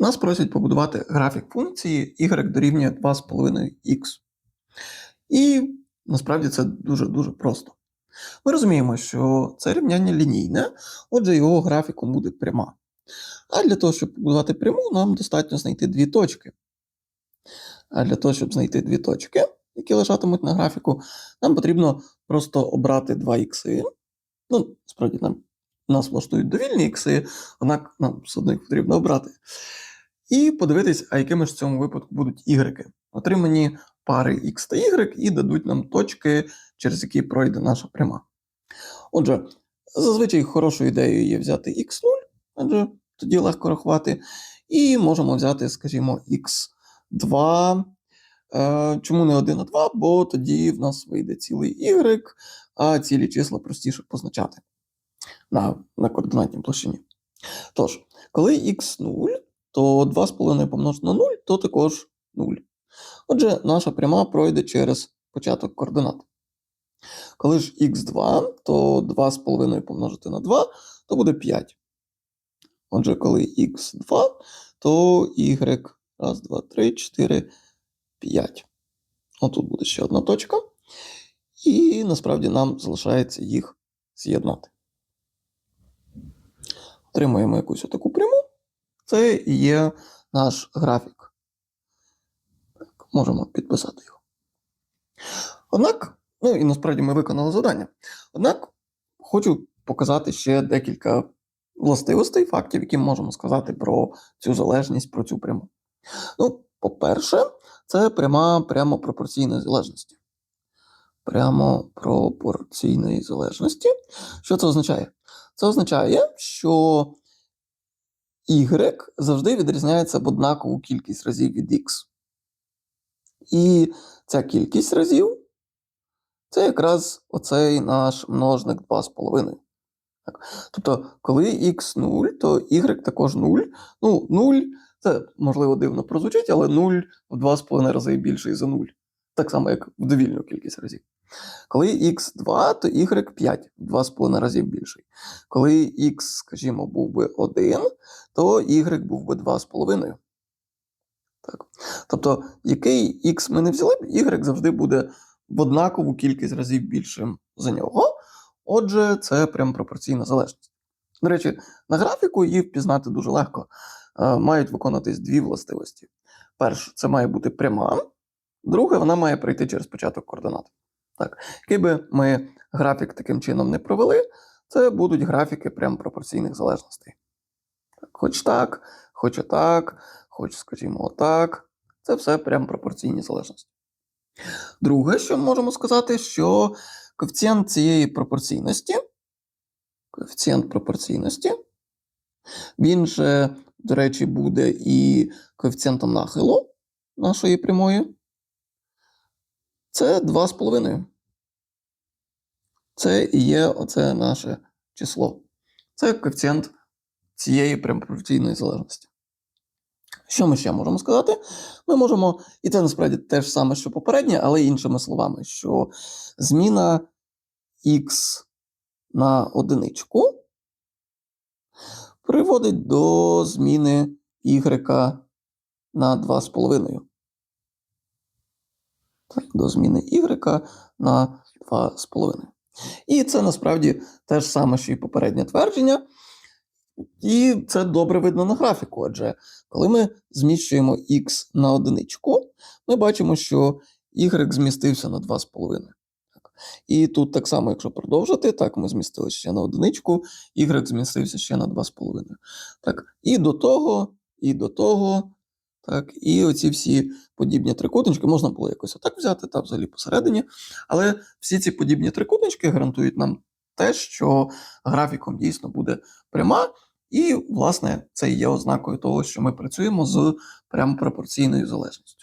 Нас просять побудувати графік функції y дорівнює 2,5х. І насправді це дуже-дуже просто. Ми розуміємо, що це рівняння лінійне, отже, його графіком буде пряма. А для того, щоб побудувати пряму, нам достатньо знайти дві точки. А для того, щоб знайти дві точки, які лежатимуть на графіку, нам потрібно просто обрати два ікси. Ну, справді, нам, нас влаштують довільні ікси, однак нам одно їх потрібно обрати. І подивитись, а якими ж в цьому випадку будуть ігреки. Отримані пари x та y і дадуть нам точки, через які пройде наша пряма. Отже, зазвичай хорошою ідеєю є взяти x0, адже тоді легко рахувати. І можемо взяти, скажімо, x2. Е, Чому не 1, а 2? Бо тоді в нас вийде цілий y, а цілі числа простіше позначати на, на координатній площині. Тож, коли x 0, то 2,5 помножити на 0, то також 0. Отже, наша пряма пройде через початок координат. Коли ж х2, то 2,5 помножити на 2, то буде 5. Отже, коли х2, то y, раз, два, три, 4, 5. Отут буде ще одна точка. І насправді нам залишається їх з'єднати. Отримуємо якусь отаку пряму. Це і є наш графік. Так, можемо підписати його. Однак, ну і насправді ми виконали завдання. Однак хочу показати ще декілька властивостей, фактів, які можемо сказати про цю залежність, про цю пряму. Ну, по-перше, це пряма прямо пропорційної залежності. Прямо пропорційної залежності. Що це означає? Це означає, що y завжди відрізняється в однакову кількість разів від x. І ця кількість разів це якраз оцей наш множник 2,5. Тобто, коли x 0, то y також 0. Ну, 0 це можливо дивно прозвучить, але 0 в 2,5 рази більший за 0. Так само, як в довільну кількість разів. Коли x2, то y 5 в 2,5 разів більший. Коли x, скажімо, був би 1, то y був би 2,5. Так. Тобто, який x ми не взяли y завжди буде в однакову кількість разів більшим за нього. Отже, це прям пропорційна залежність. До речі, на графіку її впізнати дуже легко. Е, Мають виконатись дві властивості. Перше, це має бути пряма. Друге, вона має пройти через початок координат. Так, який ми графік таким чином не провели, це будуть графіки прям пропорційних залежностей. Так, Хоч так, хоч отак, хоч, скажімо, отак. Це все прям пропорційні залежності. Друге, що ми можемо сказати, що коефіцієнт цієї пропорційності, коефіцієнт пропорційності, він же, до речі, буде і коефіцієнтом нахилу нашої прямої. Це 2,5. Це і є оце наше число. Це коефіцієнт цієї пропорційної залежності. Що ми ще можемо сказати? Ми можемо, і це насправді те ж саме, що попереднє, але іншими словами, що зміна х на одиничку приводить до зміни y на 2,5. Так, до зміни y на 2,5. І це насправді те ж саме, що і попереднє твердження. І це добре видно на графіку. Адже коли ми зміщуємо x на одиничку, ми бачимо, що y змістився на 2,5. І тут так само, якщо продовжити, так, ми змістили ще на одиничку, y змістився ще на 2,5. Так. І до того, і до того. Так, і оці всі подібні трикутнички можна було якось отак взяти, та взагалі посередині. Але всі ці подібні трикутнички гарантують нам те, що графіком дійсно буде пряма. І, власне, це є ознакою того, що ми працюємо з прямо пропорційною залежністю.